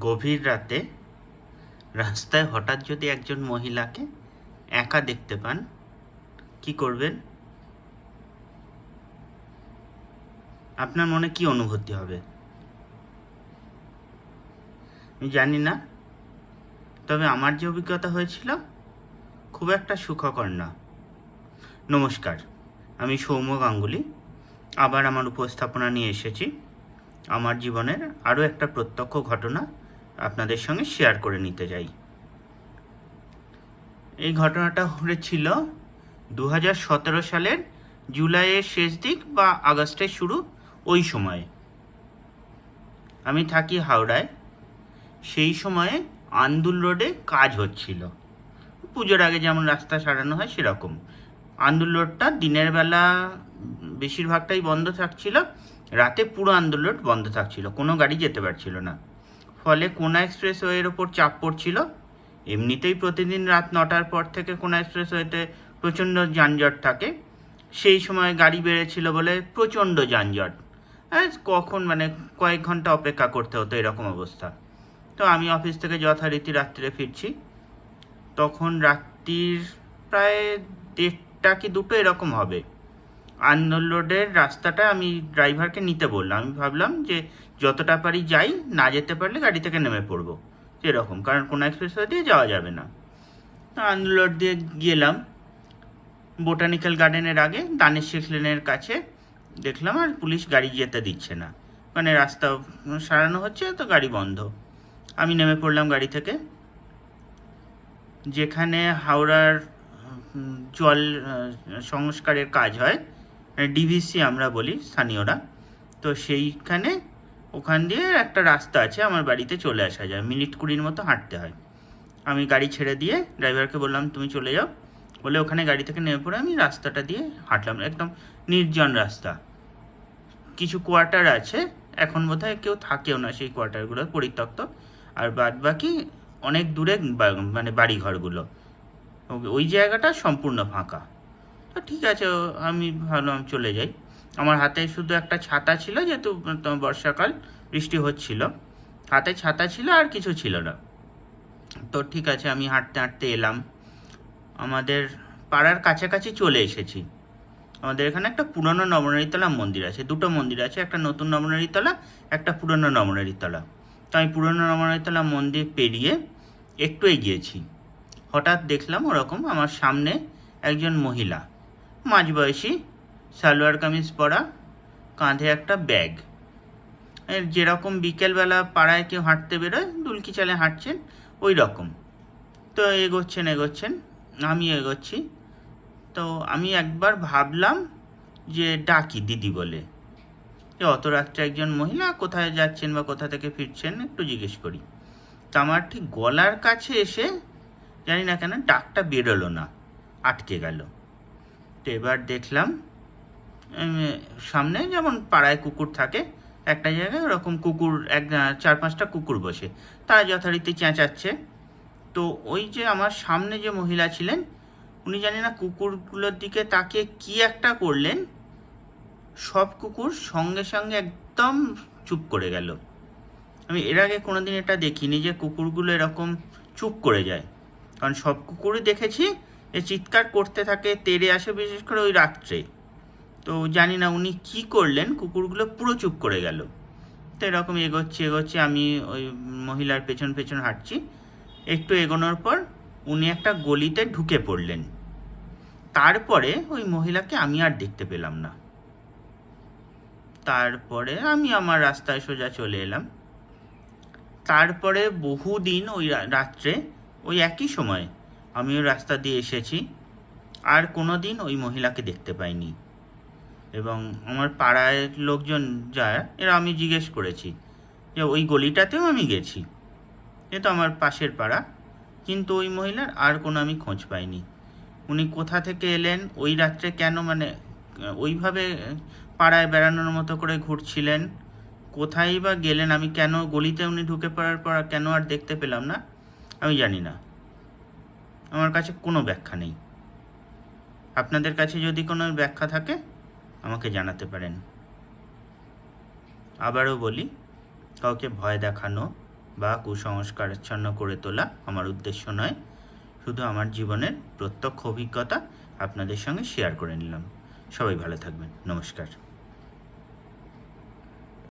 গভীর রাতে রাস্তায় হঠাৎ যদি একজন মহিলাকে একা দেখতে পান, কি করবেন? আপনার মনে কি অনুভূতি হবে? আমি জানি না, তবে আমার যে অভিজ্ঞতা হয়েছিল, খুব একটা সুখকর না। নমস্কার, আমি সৌম্য গাঙ্গুলি। আবার আমার উপস্থাপনা নিয়ে এসেছি। আমার জীবনের আরও একটা প্রত্যক্ষ ঘটনা আপনাদের সঙ্গে শেয়ার করে নিতে চাই এই ঘটনাটা হয়েছিল দু হাজার সতেরো সালের জুলাইয়ের শেষ দিক বা আগস্টের শুরু ওই সময়ে। আমি থাকি হাওড়ায়। সেই সময়ে আন্দুল রোডে কাজ হচ্ছিল। পুজোর আগে যেমন রাস্তা সারানো হয় সেরকম। আন্দুল রোডটা দিনের বেলা বেশিরভাগটাই বন্ধ থাকছিল। রাতে পুরো আন্দুল রোড বন্ধ থাকছিল। কোনো গাড়ি যেতে পারছিল না। ফলে কোনা এক্সপ্রেস ওয়ের ওপর চাপ পড়ছিল। এমনিতেই প্রতিদিন রাত নটার পর থেকে কোনা এক্সপ্রেস ওয়েতে প্রচণ্ড যানজট থাকে। সেই সময় গাড়ি বেড়েছিল বলে প্রচণ্ড যানজট। কখন মানে কয়েক ঘণ্টা অপেক্ষা করতে হতো এরকম অবস্থা। তো আমি অফিস থেকে যথারীতি রাত্রে ফিরছি। তখন রাত্রির প্রায় দেড়টা কি দুটো এরকম হবে। আন্দোল রোডের রাস্তাটা আমি ড্রাইভারকে নিতে বললাম। আমি ভাবলাম যে যতটা পারি যাই, না যেতে পারলে গাড়ি থেকে নেমে পড়ব। এরকম কারণ কোনো এক্সপ্রেসওয়ে দিয়ে যাওয়া যাবে না। আন্দোল রোড দিয়ে গেলাম। বোটানিক্যাল গার্ডেনের আগে দানেশ শেখ লেনের কাছে দেখলাম, আর পুলিশ গাড়ি যেতে দিচ্ছে না। মানে রাস্তা সারানো হচ্ছে, তো গাড়ি বন্ধ। আমি নেমে পড়লাম গাড়ি থেকে। যেখানে হাওড়ার জল সংস্কারের কাজ হয়। ডিভিসি আমরা বলি, স্থানীয়রা। তো সেইখানে ওখান দিয়ে একটা রাস্তা আছে, আমার বাড়িতে চলে আসা যায়। মিনিট কুড়ির মতো হাঁটতে হয়। আমি গাড়ি ছেড়ে দিয়ে ড্রাইভারকে বললাম, তুমি চলে যাও। বলে ওখানে গাড়ি থেকে নেমে পড়ে আমি রাস্তাটা দিয়ে হাঁটলাম। একদম নির্জন রাস্তা। কিছু কোয়ার্টার আছে, এখন বোধহয় কেউ থাকেও না সেই কোয়ার্টারগুলো, পরিত্যক্ত। আর বাদ বাকি অনেক দূরে মানে বাড়ি ঘরগুলো ও- ওই জায়গাটা সম্পূর্ণ ফাঁকা। তো ঠিক আছে, আমি ভাবলাম চলে যাই। আমার হাতে শুধু একটা ছাতা ছিল, যেহেতু বর্ষাকাল, বৃষ্টি হচ্ছিল। হাতে ছাতা ছিল আর কিছু ছিল না। তো ঠিক আছে, আমি হাঁটতে হাঁটতে এলাম। আমাদের পাড়ার কাছাকাছি চলে এসেছি। আমাদের এখানে একটা পুরনো নবনারীতলা মন্দির আছে, দুটো মন্দির আছে, একটা নতুন নবনারীতলা, একটা পুরনো নবনারীতলা। তো আমি পুরনো নবনারীতলা মন্দির পেরিয়ে একটু এগিয়েছি। হঠাৎ দেখলাম ওরকম আমার সামনে একজন মহিলা। মাঝবয়সী সালোয়ার কামিজ পরা, কাঁধে একটা ব্যাগ। এর যেরকম বিকেলবেলা পাড়ায় কেউ হাঁটতে বেরোয়, দুলকি চালে হাঁটছেন, ওই রকম। তো এগোচ্ছেন এগোচ্ছেন, আমি এগোচ্ছি। তো আমি একবার ভাবলাম যে ডাকি দিদি বলে। যে অত রাত্রে একজন মহিলা কোথায় যাচ্ছেন বা কোথা থেকে ফিরছেন একটু জিজ্ঞেস করি। তো আমার ঠিক গলার কাছে এসে জানি না কেন ডাকটা বেরোলো না, আটকে গেল। তো এবার দেখলাম সামনে যেমন পাড়ায় কুকুর থাকে, একটা জায়গায় ওরকম কুকুর, এক, চার, পাঁচটা কুকুর বসে। তারা যথারীতি চেঁচাচ্ছে। তো ওই যে আমার সামনে যে মহিলা ছিলেন, উনি জানি না কুকুরগুলোর দিকে তাকিয়ে কি একটা করলেন, সব কুকুর সঙ্গে সঙ্গে একদম চুপ করে গেল। আমি এর আগে কোনোদিন এটা দেখিনি যে কুকুরগুলো এরকম চুপ করে যায়। কারণ সব কুকুরই দেখেছি যে চিৎকার করতে থাকে তেড়ে আসে বিশেষ করে ওই রাত্রে। তো জানি না উনি কি করলেন, কুকুরগুলো পুরো চুপ করে গেল। তো এরকম এগোচ্ছি এগোচ্ছি, আমি ওই মহিলার পেছন পেছন হাঁটছি। একটু এগোনোর পর উনি একটা গলিতে ঢুকে পড়লেন। তারপরে ওই মহিলাকে আমি আর দেখতে পেলাম না। তারপরে আমি আমার রাস্তায় সোজা চলে এলাম। তারপরে বহুদিন ওই রাত্রে ওই একই সময় আমি ওই রাস্তা দিয়ে এসেছি। আর কোনো দিন ওই মহিলাকে দেখতে পাইনি। এবং আমার পাড়ায় লোকজন যায়, এরা আমি জিজ্ঞেস করেছি যে, ওই গলিটাতেও আমি গেছি? এ তো আমার পাশের পাড়া। কিন্তু ওই মহিলার আর কোনো আমি খোঁজ পাইনি। উনি কোথা থেকে এলেন, ওই রাত্রে কেন মানে ওইভাবে পাড়ায় বেড়ানোর মতো করে ঘুরছিলেন, কোথায় বা গেলেন, আমি কেন, গলিতে উনি ঢুকে পড়ার পর কেন আর দেখতে পেলাম না, আমি জানি না। আমার কাছে কোনো ব্যাখ্যা নেই। আপনাদের কাছে যদি কোনো ব্যাখ্যা থাকে, আমাকে জানাতে পারেন। আবারও বলি, কাউকে ভয় দেখানো বা কুসংস্কারাচ্ছন্ন করে তোলা আমার উদ্দেশ্য নয়। শুধু আমার জীবনের প্রত্যক্ষ অভিজ্ঞতা আপনাদের সঙ্গে শেয়ার করে নিলাম। সবাই ভালো থাকবেন। নমস্কার।